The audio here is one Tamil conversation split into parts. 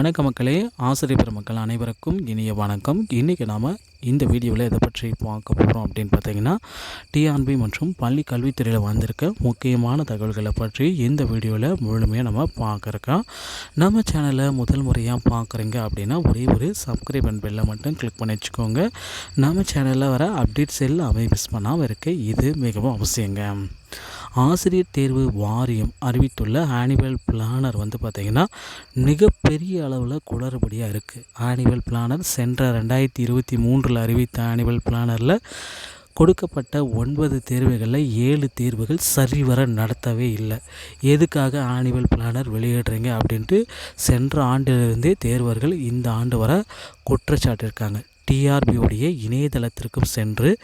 வணக்க மக்களே ஆசிரியர் பெருமக்கள் அனைவருக்கும் இனிய வணக்கம். இன்றைக்கி நாம் இந்த வீடியோவில் எதை பற்றி பார்க்க போகிறோம் அப்படின்னு பார்த்தீங்கன்னா டிஆர்பி மற்றும் பள்ளி கல்வித்துறையில் வந்திருக்க முக்கியமான தகவல்களை பற்றி இந்த வீடியோவில் முழுமையாக நம்ம பார்க்குறோம் நம்ம சேனலை முதல் முறையாக பார்க்குறீங்க அப்படின்னா ஒரே ஒரு சப்ஸ்கிரைப் அண்ட் பெல்லை மட்டும் கிளிக் பண்ணி வச்சுக்கோங்க. நம்ம சேனலில் வர அப்டேட்ஸ் எல்லாம் மிஸ் பண்ணாமல் இருக்க இது மிகவும் அவசியங்க. ஆசிரியர் தேர்வு வாரியம் அறிவித்துள்ள ஆனுவல் பிளானர் வந்து பார்த்திங்கன்னா மிகப்பெரிய அளவில் குளறுபடியாக இருக்குது ஆனுவல் பிளானர் சென்ற ரெண்டாயிரத்தி இருபத்தி மூன்றில் அறிவித்த ஆனுவல் பிளானரில் கொடுக்கப்பட்ட ஒன்பது தேர்வுகளில் ஏழு தேர்வுகள் சரிவர நடத்தவே இல்லை. எதுக்காக ஆனுவல் பிளானர் வெளியிடுறீங்க அப்படின்ட்டு சென்ற ஆண்டிலிருந்தே தேர்வர்கள் இந்த ஆண்டு வர குற்றச்சாட்டிருக்காங்க. டிஆர்பியுடைய இணையதளத்திற்கும் சென்று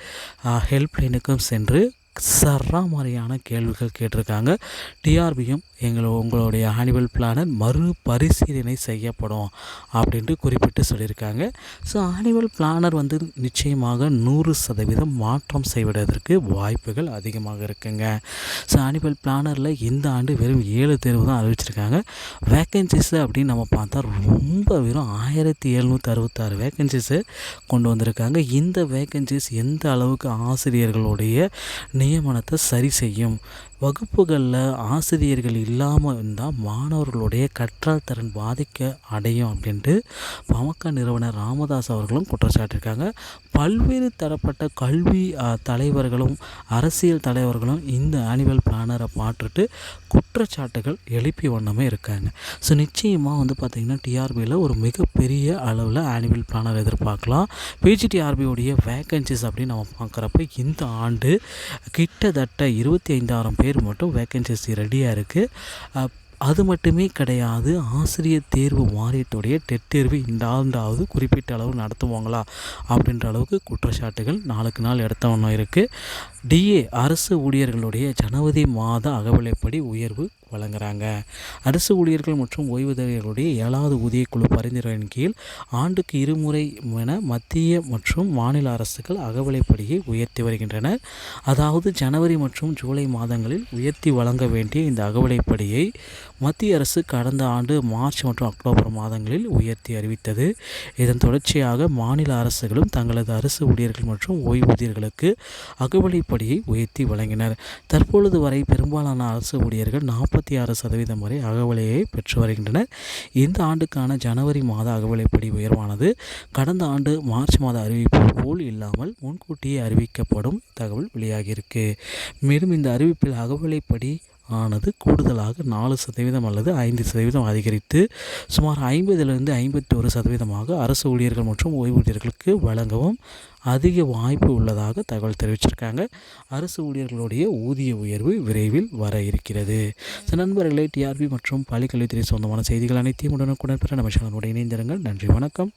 ஹெல்ப்லைனுக்கும் சென்று சராமாரியான கேள்விகள் கேட்டிருக்காங்க. டிஆர்பியும் எங்களை உங்களுடைய ஆனிவல் பிளானர் மறுபரிசீலனை செய்யப்படும் அப்படின்ட்டு குறிப்பிட்டு சொல்லியிருக்காங்க. ஸோ ஆனிவல் பிளானர் வந்து நிச்சயமாக நூறு சதவீதம் மாற்றம் செய்வதற்கு வாய்ப்புகள் அதிகமாக இருக்குங்க. ஸோ ஆனிவல் பிளானரில் இந்த ஆண்டு வெறும் ஏழு தேர்வு தான் அறிவிச்சிருக்காங்க. வேக்கன்சிஸ் அப்படின்னு நம்ம பார்த்தா ரொம்ப வெறும் ஆயிரத்தி எழுநூற்றி அறுபத்தாறு வேக்கன்சிஸு கொண்டு வந்திருக்காங்க. இந்த வேக்கன்சிஸ் எந்த அளவுக்கு ஆசிரியர்களுடைய நியமனத்தை சரி செய்யும். வகுப்புகளில் ஆசிரியர்கள் இல்லாமல் இருந்தால் மாணவர்களுடைய கற்றல் திறன் பாதிக்க அடையும் அப்படின்ட்டு பாமக நிறுவனர் ராமதாஸ் அவர்களும் குற்றச்சாட்டிருக்காங்க. பல்வேறு தரப்பட்ட கல்வி தலைவர்களும் அரசியல் தலைவர்களும் இந்த ஆனுவல் பிளானரை பார்த்துட்டு குற்றச்சாட்டுகள் எழுப்பி வண்ணமே இருக்காங்க. ஸோ நிச்சயமாக வந்து பார்த்திங்கன்னா டிஆர்பியில் ஒரு மிகப்பெரிய அளவில் ஆனுவல் பிளானர் எதிர்பார்க்கலாம். பிஜிடிஆர்பியோடைய வேக்கன்சிஸ் அப்படின்னு நம்ம பார்க்குறப்ப இந்த ஆண்டு கிட்டத்தட்ட இருபத்தி ஐந்தாயிரம் பேர் மட்டும் வேக்கன்சிஸ் ரெடியாக இருக்குது அது மட்டுமே கிடையாது ஆசிரியர் தேர்வு வாரியத்துடைய டெட் தேர்வு இந்த ஆண்டாவது குறிப்பிட்ட அளவு நடத்துவாங்களா? அப்படின்ற அளவுக்கு குற்றச்சாட்டுகள் நாளுக்கு நாள் எடுத்த இருக்குது டிஏ அரசு ஊழியர்களுடைய ஜனவரி மாத அகவிலைப்படி உயர்வு வழங்குறாங்க. அரசு ஊழியர்கள் மற்றும் ஓய்வூதியர்களுடைய ஏழாவது ஊதியக்குழு பரிந்துரையின் கீழ் ஆண்டுக்கு இருமுறை என மத்திய மற்றும் மாநில அரசுகள் அகவிலைப்படியை உயர்த்தி வருகின்றனர். அதாவது ஜனவரி மற்றும் ஜூலை மாதங்களில் உயர்த்தி வழங்க வேண்டிய இந்த அகவிலைப்படியை மத்திய அரசு கடந்த ஆண்டு மார்ச் மற்றும் அக்டோபர் மாதங்களில் உயர்த்தி அறிவித்தது. இதன் தொடர்ச்சியாக மாநில அரசுகளும் தங்களது அரசு ஊழியர்கள் மற்றும் ஓய்வூதியர்களுக்கு அகவிலைப்படியை உயர்த்தி வழங்கினர். தற்பொழுது வரை பெரும்பாலான அரசு ஊழியர்கள் நாற்பத்தி ஆறு சதவீதம் வரை அகவிலையை பெற்று வருகின்றனர். இந்த ஆண்டுக்கான ஜனவரி மாத அகவிலைப்படி உயர்வானது. கடந்த ஆண்டு மார்ச் மாத அறிவிப்பு போல் இல்லாமல் முன்கூட்டியே அறிவிக்கப்படும் தகவல் வெளியாகியிருக்கு. மேலும் இந்த அறிவிப்பில் அகவிலைப்படி ஆனது கூடுதலாக நாலு சதவீதம் அல்லது ஐந்து சதவீதம் அதிகரித்து சுமார் ஐம்பதுலேருந்து ஐம்பத்தி ஒரு சதவீதமாக அரசு ஊழியர்கள் மற்றும் ஓய்வூதியர்களுக்கு வழங்கவும் அதிக வாய்ப்பு உள்ளதாக தகவல் தெரிவிச்சிருக்காங்க. அரசு ஊழியர்களுடைய ஊதிய உயர்வு விரைவில் வர இருக்கிறது. ஸோ நண்பர்களே டிஆர்பி மற்றும் பள்ளிக்கல்வித்துறை சொந்தமான செய்திகள் அனைத்தையும் உடனுக்குடன் பெற நம்ம சேனலோடு இணைந்திருங்கள். நன்றி வணக்கம்.